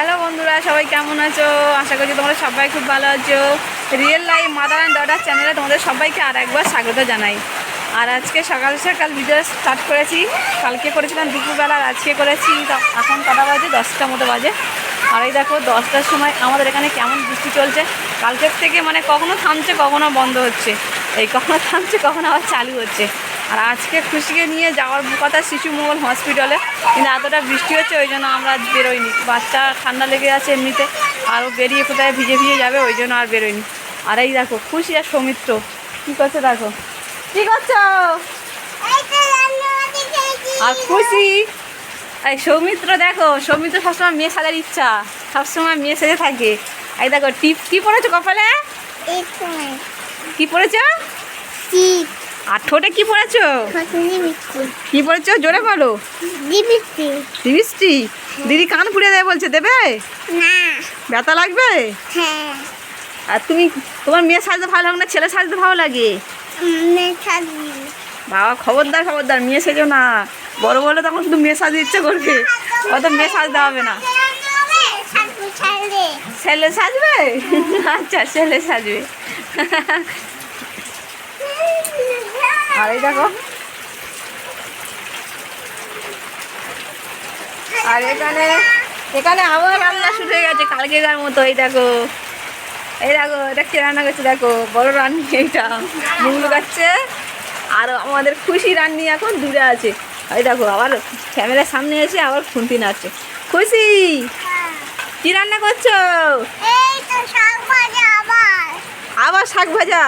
Hello বন্ধুরা, সবাই কেমন আছো? আশা করছি তোমরা সবাই খুব ভালো আছো। Real life mother and daughter চ্যানেলে তোমাদের সবাইকে আর একবার স্বাগত জানাই। আর আজকে সকাল সকাল ভিডিও স্টার্ট করেছি। কালকে করেছিলাম, দুপুরবেলা আর আজকে করেছি। এখন কটা বাজে? দশটা মতো বাজে। আর এই দেখো, দশটার সময় আমাদের এখানে কেমন বৃষ্টি চলছে। কালকের থেকে মানে কখনো থামছে, কখনো বন্ধ হচ্ছে। এই কখনো থামছে, কখনো আবার চালু হচ্ছে। আর আজকে খুশিকে নিয়ে যাওয়ার কথা শিশু মঙ্গল হসপিটালে কিন্তু এতটা বৃষ্টি হচ্ছে ওই জন্য আমরা বেরোইনি। বাচ্চা ঠান্ডা লেগে আছে এমনিতে আরও বেরিয়ে কোথায় ভিজে ভিজে যাবে ওই জন্য আর বেরোয়নি আর এই দেখো খুশি আর সৌমিত্র কী করছে দেখো? কী করছ? আর খুশি? এই সৌমিত্র দেখো সৌমিত্র সবসময় মেয়ে সাজার ইচ্ছা সবসময় মেয়ে সেজে থাকে। এই দেখো টিপ কী পড়েছো কপালে? কি পড়েছো আর ঠোঁটে কি পড়েছো? কি পড়েছো? জোরে বলো। লিপস্টিক? দিদি কান ফুড়ে দেবে বলছে দেবে? ব্যথা লাগবে? আর তুমি তোমার মেয়ে সাজতে ভালো লাগে না ছেলে সাজতে ভালো লাগে? বাবা খবরদার খবরদার মেয়ে সেজো না। বড় বড় তখন শুধু মেয়ে সাজতে ইচ্ছে করবে। অত মেয়ে সাজতে হবে না। ছেলে সাজবে? আচ্ছা ছেলে সাজবে। আর এই দেখো। আর এখানে এখানে আবার রান্না শুরু হয়ে গেছে কালকেকার মতো এই দেখো। এই দেখো এটা কে রান্না করছে দেখো? বড় রান্নি এইটা মুগলু গাচ্ছে আর আমাদের খুশি রান্নি এখন দূরে আছে। এই দেখো আবার ক্যামেরার সামনে এসে আবার খুন্তি নাচছে খুশি কি রান্না করছ? আবার। শাক ভাজা?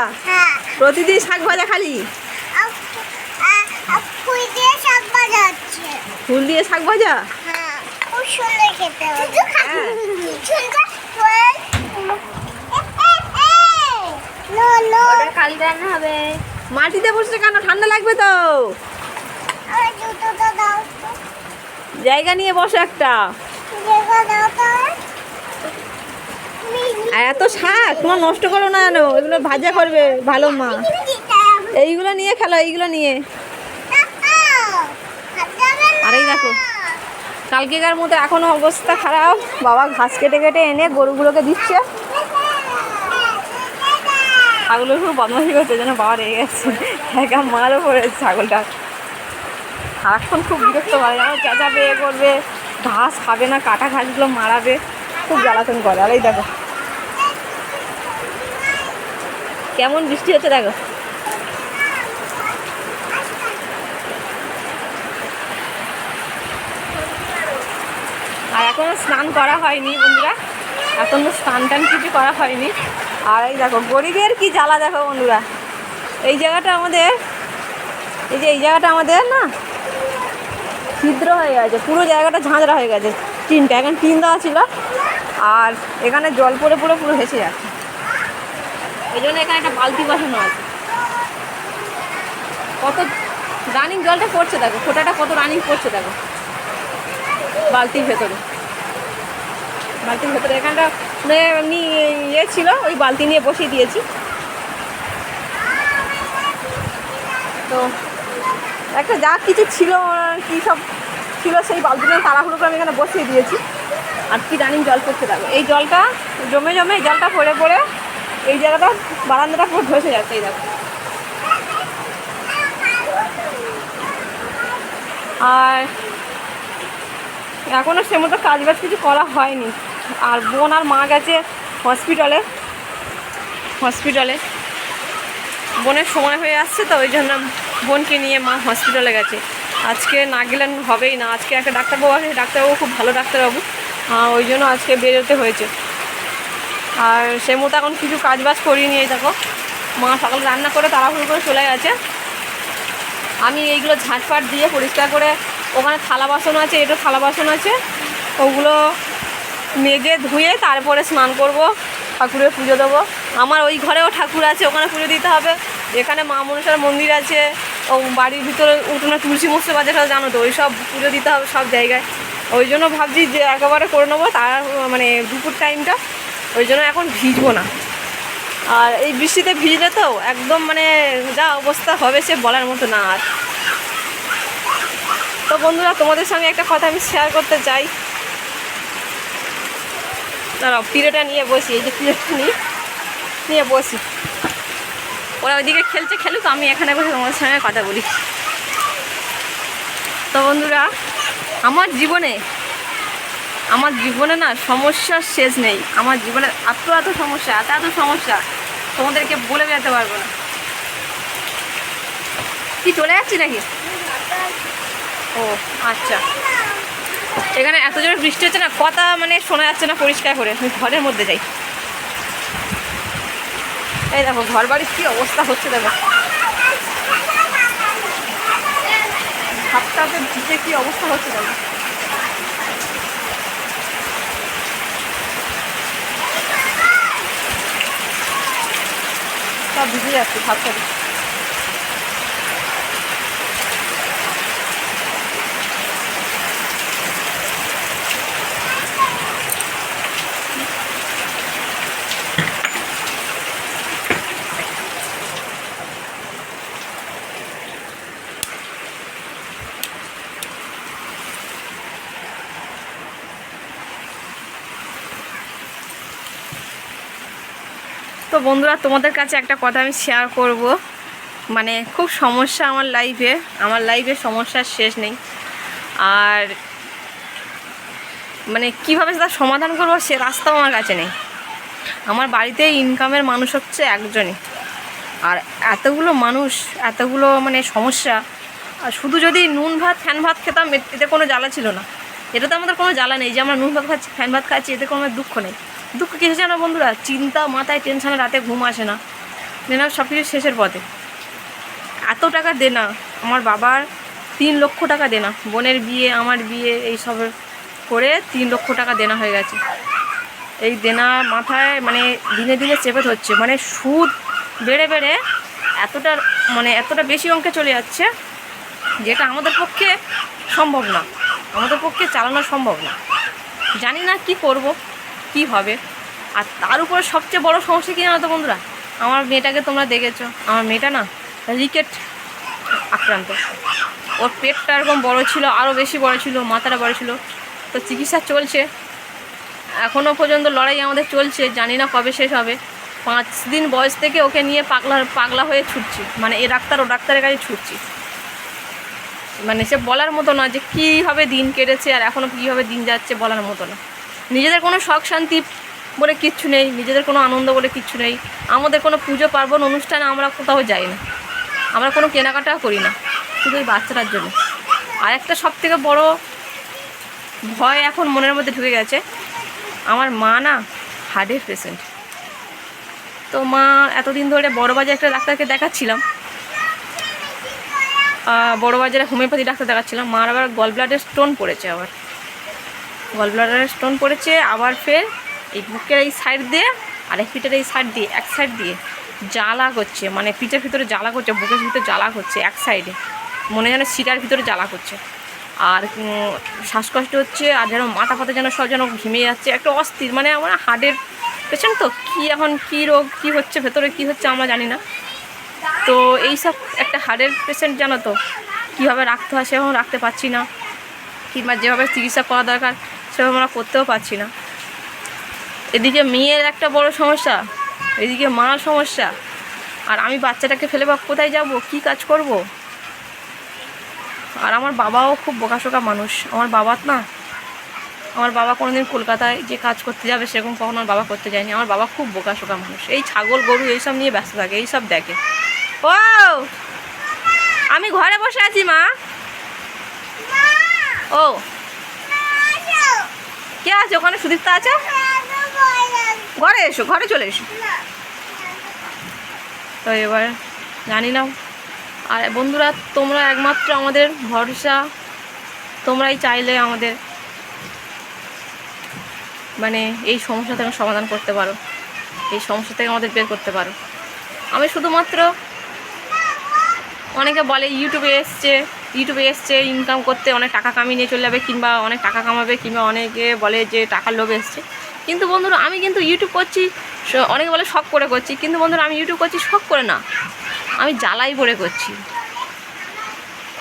প্রতিদিন শাক ভাজা খালি? ফুল দিয়ে শাক ভাজা? কাল রান্না হবে। মাটিতে বসে কেন? ঠান্ডা লাগবে তো। জায়গা নিয়ে বসো একটা। আর এত শাক তোমার নষ্ট করো না কেন? এগুলো ভাজা করবে ভালো মা। এইগুলো নিয়ে খেলো এইগুলো নিয়ে। দেখো। কালকেকার মতো এখনও অবস্থা খারাপ। বাবা ঘাস কেটে কেটে এনে গরুগুলোকে দিচ্ছে। ছাগলের খুব বদমাশি করছে, যেন বাবা রেগে গেছে। একা মারও পড়েছে ছাগলটা। সারাক্ষণ খুব বিরক্ত করে যেন চেঁচাবে এ করবে, ঘাস খাবে না, কাটা ঘাসগুলো মারাবে, খুব জ্বালাতন করে। আর এই দেখো। কেমন বৃষ্টি হচ্ছে দেখো আর এখনও স্নান করা হয়নি, বন্ধুরা। এখনও স্নান টান কিছু করা হয়নি। আর এই দেখো, গরিবের কি জ্বালা দেখো, বন্ধুরা। এই জায়গাটা আমাদের, এই যে এই জায়গাটা আমাদের না, ছিদ্র হয়ে গেছে, পুরো জায়গাটা ঝাঁঝরা হয়ে গেছে, টিনটা। এখন টিন দেওয়া ছিল, আর এখানে জল পড়ে পড়ে পুরো ভেসে যাচ্ছে। এই জন্য এখানে একটা বালতি বসানো আছে। কত রানিং জলটা পড়ছে দেখো, ফোটাটা কত রানিং পড়ছে দেখো, বালতির ভেতরে। বালতির ভেতরে এখানটা মানে এমনি ইয়ে ছিল, ওই বালতি নিয়ে বসিয়ে দিয়েছি। তো একটা যা কিছু ছিল, কি সব ছিল সেই বালতিটা তাড়াহুড়ো করে আমি এখানে বসিয়ে দিয়েছি। আর কি রানিং জল পড়তে থাকবে এই জলটা জমে জমে এই জলটা পড়ে পড়ে এই জায়গাটা, বারান্দাটা পুরো ধসে যাচ্ছে, এই দেখো। আর এখনও সে মতো কাজ বাজ কিছু করা হয়নি। আর বোন আর মা গেছে হসপিটালে হসপিটালে বোনের সময় হয়ে আসছে তো, ওই জন্য বোনকে নিয়ে মা হসপিটালে গেছে। আজকে না গেলে হবেই না, আজকে একটা ডাক্তারবাবু আছে, ডাক্তারবাবু খুব ভালো ডাক্তারবাবু। ওই জন্য আজকে বেরোতে হয়েছে। আর সে মতো এখন কিছু কাজ বাজ করিয়ে নিয়ে দেখো মা সকালে রান্না করে তাড়াহুড়ো করে চলে গেছে। আমি এইগুলো ঝাঁটফাট দিয়ে পরিষ্কার করে, ওখানে থালা বাসন আছে, এটা থালা বাসন আছে, ওগুলো মেজে ধুয়ে তারপরে স্নান করব, ঠাকুরের পুজো দেবো। আমার ওই ঘরেও ঠাকুর আছে, ওখানে পুজো দিতে হবে। এখানে মা মনসার মন্দির আছে, ও বাড়ির ভিতরে উঠোনে তুলসী মস্ত বাজার জানো তো, ওই সব পুজো দিতে হবে সব জায়গায়। ওই জন্য ভাবছি যে একেবারে করে নেব, তার মানে দুপুর টাইমটা। ওই জন্য এখন ভিজবো না। আর এই বৃষ্টিতে ভিজলে তো একদম মানে যা অবস্থা হবে সে বলার মতো না আর। তো বন্ধুরা, তোমাদের সঙ্গে একটা কথা আমি শেয়ার করতে চাই। দাঁড়াও, পিড়েটা নিয়ে বসি, এই যে পিড়েটা নিয়ে নিয়ে বসি। ওরা ওইদিকে খেলছে, খেলুক, আমি এখানে বসে তোমার সঙ্গে কথা বলি। তো বন্ধুরা, আমার জীবনে আমার জীবনে না সমস্যার শেষ নেই। আমার জীবনে এত এত সমস্যা, এত এত সমস্যা, তোমাদেরকে বলে যেতে পারব না। কি, চলে যাচ্ছি নাকি? ও আচ্ছা। এখানে এত জোরে বৃষ্টি হচ্ছে না, কথা মানে শোনা যাচ্ছে না পরিষ্কার করে। আমি ঘরের মধ্যে যাই। এই দেখো ঘর বাড়ির কী অবস্থা হচ্ছে দেখো। হাতটাতে ভিজে কী অবস্থা হচ্ছে দেখো। সব ভিজে যাচ্ছে ভাবটা তো বন্ধুরা, তোমাদের কাছে একটা কথা আমি শেয়ার করব। মানে খুব সমস্যা আমার লাইফে আমার লাইফে সমস্যার শেষ নেই। আর মানে কীভাবে তার সমাধান করব সে রাস্তাও আমার কাছে নেই। আমার বাড়িতে ইনকামের মানুষ হচ্ছে একজনই। আর এতগুলো মানুষ, এতগুলো মানে সমস্যা, আর শুধু যদি নুন ভাত, ফ্যান ভাত খেতাম এতে কোনো জ্বালা ছিল না। এটা তো আমাদের কোনো জ্বালা নেই যে আমরা নুন ভাত খাচ্ছি, ফ্যান ভাত খাচ্ছি, এতে কোনো দুঃখ নেই। দুঃখ কিসে জানো বন্ধুরা? চিন্তা, মাথায় টেনশানে রাতে ঘুম আসে না। দেনা সব কিছু শেষের পথে। এত টাকা দেনা, আমার বাবার তিন লক্ষ টাকা দেনা। বোনের বিয়ে, আমার বিয়ে এইসব করে তিন লক্ষ টাকা দেনা হয়ে গেছে। এই দেনা মাথায় মানে দিনে দিনে চেপে ধরছে। মানে সুদ বেড়ে বেড়ে এতটা মানে এতটা বেশি অঙ্কে চলে যাচ্ছে, যেটা আমাদের পক্ষে সম্ভব না। আমাদের পক্ষে চালানো সম্ভব না। জানি না কি করব। কি হবে? আর তার উপরে সবচেয়ে বড় সমস্যা কী জানো তো বন্ধুরা? আমার মেয়েটাকে তোমরা দেখেছ। আমার মেয়েটা না রিকেট আক্রান্ত। ওর পেটটা এরকম বড় ছিল আরও বেশি বড় ছিল, মাথাটা বড় ছিল। তো চিকিৎসা চলছে। এখনও পর্যন্ত লড়াই আমাদের চলছে, জানি না কবে শেষ হবে। পাঁচ দিন বয়স থেকে ওকে নিয়ে পাগলা পাগলা হয়ে ছুটছি। মানে এ ডাক্তার, ও ডাক্তারের কাছে ছুটছি। মানে সে বলার মতো না যে কীভাবে দিন কেটেছে আর এখনও কীভাবে দিন যাচ্ছে বলার মতো না। নিজেদের কোনো শখ শান্তি বলে কিচ্ছু নেই নিজেদের কোনো আনন্দ বলে কিচ্ছু নেই। আমাদের কোনো পুজো পার্বণ অনুষ্ঠানে আমরা কোথাও যাই না। আমরা কোনো কেনাকাটাও করি না শুধু ওই বাচ্চাটার জন্য। আর একটা সব থেকে বড় ভয় এখন মনের মধ্যে ঢুকে গেছে আমার মা না হার্টের পেশেন্ট। তো মা এতদিন ধরে বড় বাজার একটা ডাক্তারকে দেখাচ্ছিলাম। আহ, বড় বাজারে হোমিওপ্যাথি ডাক্তার দেখাচ্ছিলাম মার আবার গল ব্লাডের স্টোন পড়েছে আবার। গল ব্লাডারের স্টোন পড়েছে, আবার ফের এই বুকের এই সাইড দিয়ে আর এক পিঠের এই সাইড দিয়ে, এক সাইড দিয়ে জ্বালা করছে মানে পিঠের ভিতরে জ্বালা করছে, বুকের ভিতরে জ্বালা করছে, এক সাইডে মনে যেন সিটার ভিতরে জ্বালা করছে। আর শ্বাসকষ্ট হচ্ছে, আর যেন মাথা ফাতা যেন সব যেন ঘিমে যাচ্ছে, একটা অস্থির মানে আমার হার্টের পেশেন্ট তো কী এখন, কী রোগ, কী হচ্ছে, ভেতরে কী হচ্ছে আমরা জানি না। তো এইসব একটা হার্টের পেশেন্ট জানো তো, কীভাবে রাখতে হয় সেভাবে রাখতে পারছি না। কিংবা যেভাবে চিকিৎসা করা দরকার সেভাবে আমরা করতেও পারছি না। এদিকে মেয়ের একটা বড় সমস্যা, এদিকে মার সমস্যা। আর আমি বাচ্চাটাকে ফেলে বা কোথায় যাব, কি কাজ করব? আর আমার বাবাও খুব বোকাশোকা মানুষ। আমার বাবার না, আমার বাবা কোনোদিন কলকাতায় যে কাজ করতে যাবে সেরকম কখনো আমার বাবা করতে যায়নি। আমার বাবা খুব বোকাশোকা মানুষ। এই ছাগল, গরু, এইসব নিয়ে ব্যস্ত থাকে, এইসব দেখে। ও! আমি ঘরে বসে আছি, মা। ও! কে আছে ওখানে? সুদীপ্তা আছে? ঘরে এসো, ঘরে চলে এসো। তো এবার জানি না। আর বন্ধুরা, তোমরা একমাত্র আমাদের ভরসা, তোমরাই চাইলে আমাদের মানে এই সমস্যা থেকে সমাধান করতে পারো। এই সমস্যা থেকে আমাদের বের করতে পারো। আমি শুধুমাত্র অনেকে বলে, ইউটিউবে এসছে ইউটিউবে এসছে ইনকাম করতে অনেক টাকা কামিয়ে নিয়ে চলে যাবে কিংবা অনেক টাকা কামাবে কিংবা অনেকে বলে যে টাকার লোভে এসছে। কিন্তু বন্ধুরা, আমি কিন্তু ইউটিউব করছি অনেকে বলে শখ করে করছি, কিন্তু বন্ধুরা, আমি ইউটিউব করছি শখ করে না। আমি জ্বালাই করে করছি।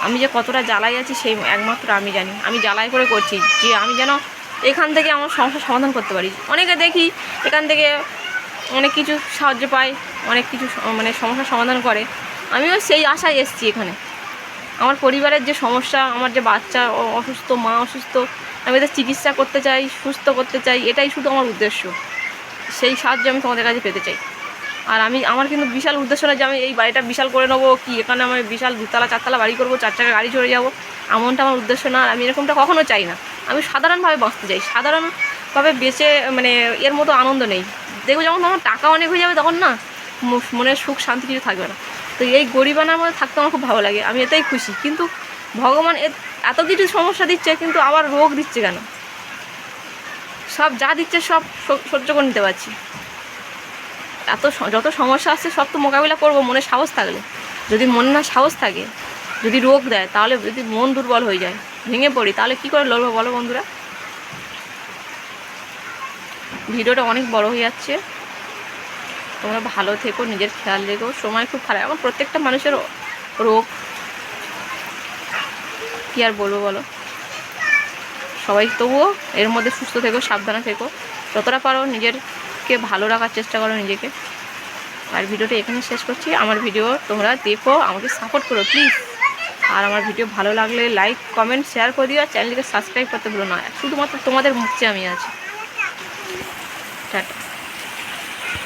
আমি যে কতটা জ্বালাই আছি সেই একমাত্র আমি জানি। আমি জ্বালাই করে করছি যে আমি যেন এখান থেকে আমার সমস্যার সমাধান করতে পারি। অনেকে দেখি এখান থেকে অনেক কিছু সাহায্য পায়, অনেক কিছু মানে সমস্যার সমাধান করে। আমিও সেই আশায় এসেছি এখানে। আমার পরিবারের যে সমস্যা, আমার যে বাচ্চা অসুস্থ, মা অসুস্থ, আমি এদের চিকিৎসা করতে চাই, সুস্থ করতে চাই, এটাই শুধু আমার উদ্দেশ্য। সেই সাহায্য আমি তোমাদের কাছে পেতে চাই। আর আমি, আমার কিন্তু বিশাল উদ্দেশ্য না যে আমি এই বাড়িটা বিশাল করে নেব, কি এখানে আমি বিশাল দুতলা, চারতলা বাড়ি করব, চার চাকা গাড়ি চড়ে যাব, এমনটা আমার উদ্দেশ্য না। আমি এরকমটা কখনো চাই না। আমি সাধারণভাবে বাঁচতে চাই। সাধারণভাবে বেঁচে মানে এর মতো আনন্দ নেই। দেখব যখন আমার টাকা অনেক হয়ে যাবে, তখন না মনের সুখ, শান্তি কিছু থাকবে না। তো এই গরিবানার মধ্যে থাকতে আমার খুব ভালো লাগে, আমি এটাই খুশি। কিন্তু ভগবান এত কিছু সমস্যা দিচ্ছে, কিন্তু আবার রোগ দিচ্ছে কেন? সব যা দিচ্ছে সব সহ্য করে নিতে পারছি। এত যত সমস্যা আসছে সব তো মোকাবিলা করব, মনে সাহস থাকলে। যদি মনে না সাহস থাকে, যদি রোগ দেয়, তাহলে যদি মন দুর্বল হয়ে যায়, ভেঙে পড়ি, তাহলে কী করে লড়বো বলো বন্ধুরা? ভিডিওটা অনেক বড় হয়ে যাচ্ছে। তোমরা ভালো থেকো, নিজের খেয়াল রেখো। সময় খুব খারাপ। এখন প্রত্যেকটা মানুষের রোগ। কী আর বলব বলো? সবাই তবুও এর মধ্যে সুস্থ থেকো, সাবধানে থেকো। যতটা পারো নিজেরকে ভালো রাখার চেষ্টা করো নিজেকে। আর ভিডিওটা এখানে শেষ করছি। আমার ভিডিও তোমরা দেখো, আমাকে সাপোর্ট করো প্লিজ আর আমার ভিডিও ভালো লাগলে লাইক কমেন্ট শেয়ার করে দিও। আর চ্যানেলটিকে সাবস্ক্রাইব করতে ভুলো না। শুধুমাত্র তোমাদের মুখে আমি আছি। টাটা।